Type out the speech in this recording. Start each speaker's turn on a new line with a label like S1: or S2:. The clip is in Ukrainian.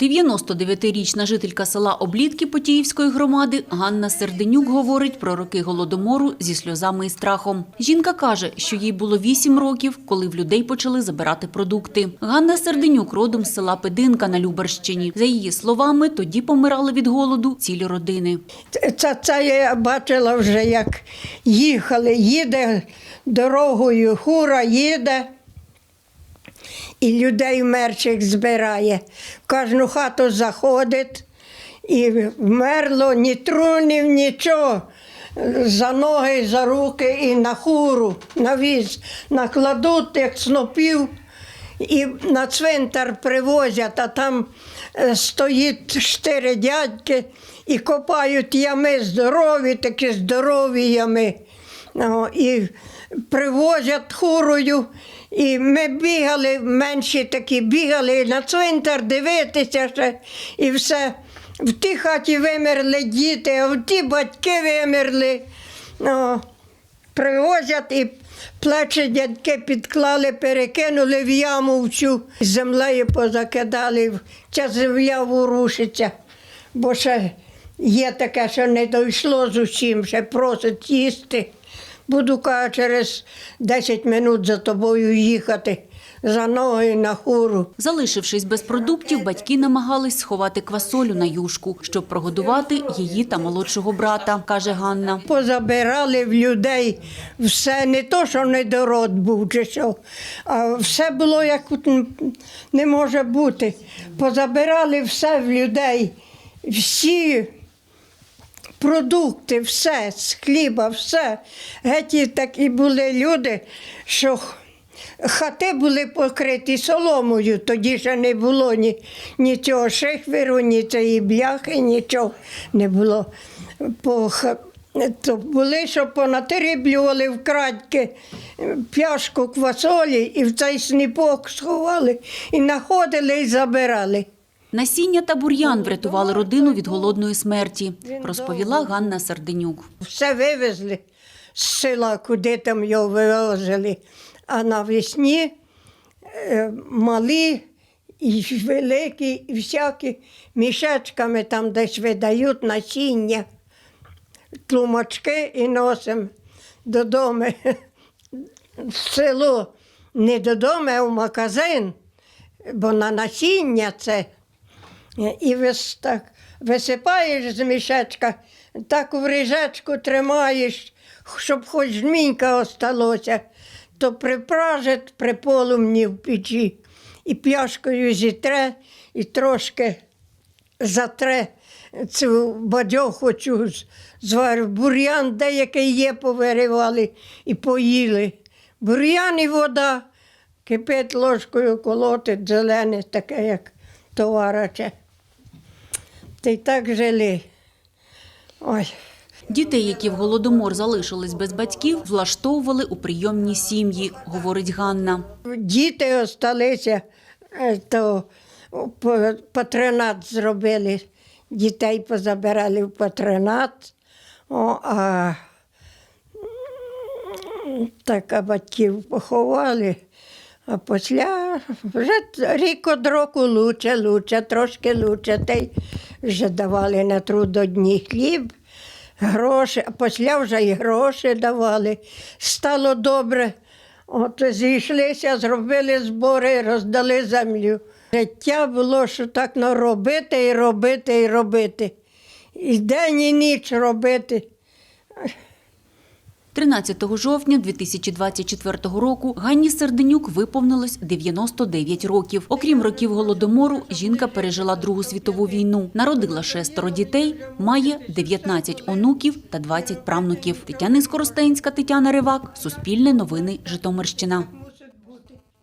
S1: 99-річна жителька села Облітки Потіївської громади Ганна Серденюк говорить про роки голодомору зі сльозами і страхом. Жінка каже, що їй було 8 років, коли в людей почали забирати продукти. Ганна Серденюк родом з села Пединка на Любарщині. За її словами, тоді помирали від голоду цілі родини.
S2: Це, це я бачила вже, як їхали, їде дорогою, хура їде. І людей мерчих збирає. В кожну хату заходить, і вмерло ні трунів, нічого. За ноги, за руки і на хуру, на віз накладуть, як снопів, і на цвинтар привозять, а там е, стоїть чотири дядьки і копають ями здорові, такі здорові ями. І привозять хурою. І ми бігали, менші такі бігали на цвинтар дивитися ще і все. В тій хаті вимерли діти, а в ті батьки вимерли. О, привозять і плечі дядьки підклали, перекинули в яму в цю землею позакидали. Ця земля ворушиться, бо ще є таке, що не дійшло з усім, ще просить їсти. Буду каже, через 10 минут за тобою їхати за ноги на хуру.
S1: Залишившись без продуктів, батьки намагались сховати квасолю на юшку, щоб прогодувати її та молодшого брата, каже Ганна.
S2: Позабирали в людей все, не то, що недород був чи що, а все було як не може бути. Позабирали все в людей, всі продукти, все, з хліба, все. Геть такі були люди, що хати були покриті соломою, тоді ще не було ні, ні цього шихверу, ні цієї бляхи, нічого не було. По, то були, що понатеріблювали вкрадьки пляшку квасолі і в цей сніпок сховали, і знаходили і забирали.
S1: Насіння та бур'ян врятували родину від голодної смерті, розповіла Ганна Серденюк.
S2: Все вивезли з села, куди там його вивозили. А навесні е, малі і великі, і всякі мішечками там десь видають насіння, тлумачки і носимо додому. В село не додому, а в магазин, бо на насіння це. І вис, так, висипаєш з мішечка, так в рижечку тримаєш, щоб хоч жмінька осталося, то припражить при полум'ї в печі. І пляшкою зітре, і трошки затре цю бадьоху цю з- зварив. Бур'ян деякий є, повиривали і поїли. Бур'ян і вода, кипить ложкою колотить зелене, таке, як товараче. Та й так жили. Ой.
S1: Дітей, які в голодомор залишились без батьків, влаштовували у прийомні сім'ї, говорить Ганна.
S2: Діти осталися, е, то патронат зробили. Дітей позабирали в патронат. О, а так, а батьків поховали. А після вже рік од року лучше, лучше, трошки лучше. Та й вже давали на трудодні хліб, гроші, а після вже і гроші давали. Стало добре. От зійшлися, зробили збори, роздали землю. Життя було, що так ну, робити і робити і робити. І день, і ніч робити.
S1: 13 жовтня 2024 року Ганні Серденюк виповнилось 99 років. Окрім років голодомору, жінка пережила Другу світову війну, народила шестеро дітей, має 19 онуків та 20 правнуків. Тетяна Скоростенська, Тетяна Ривак, Суспільне новини, Житомирщина.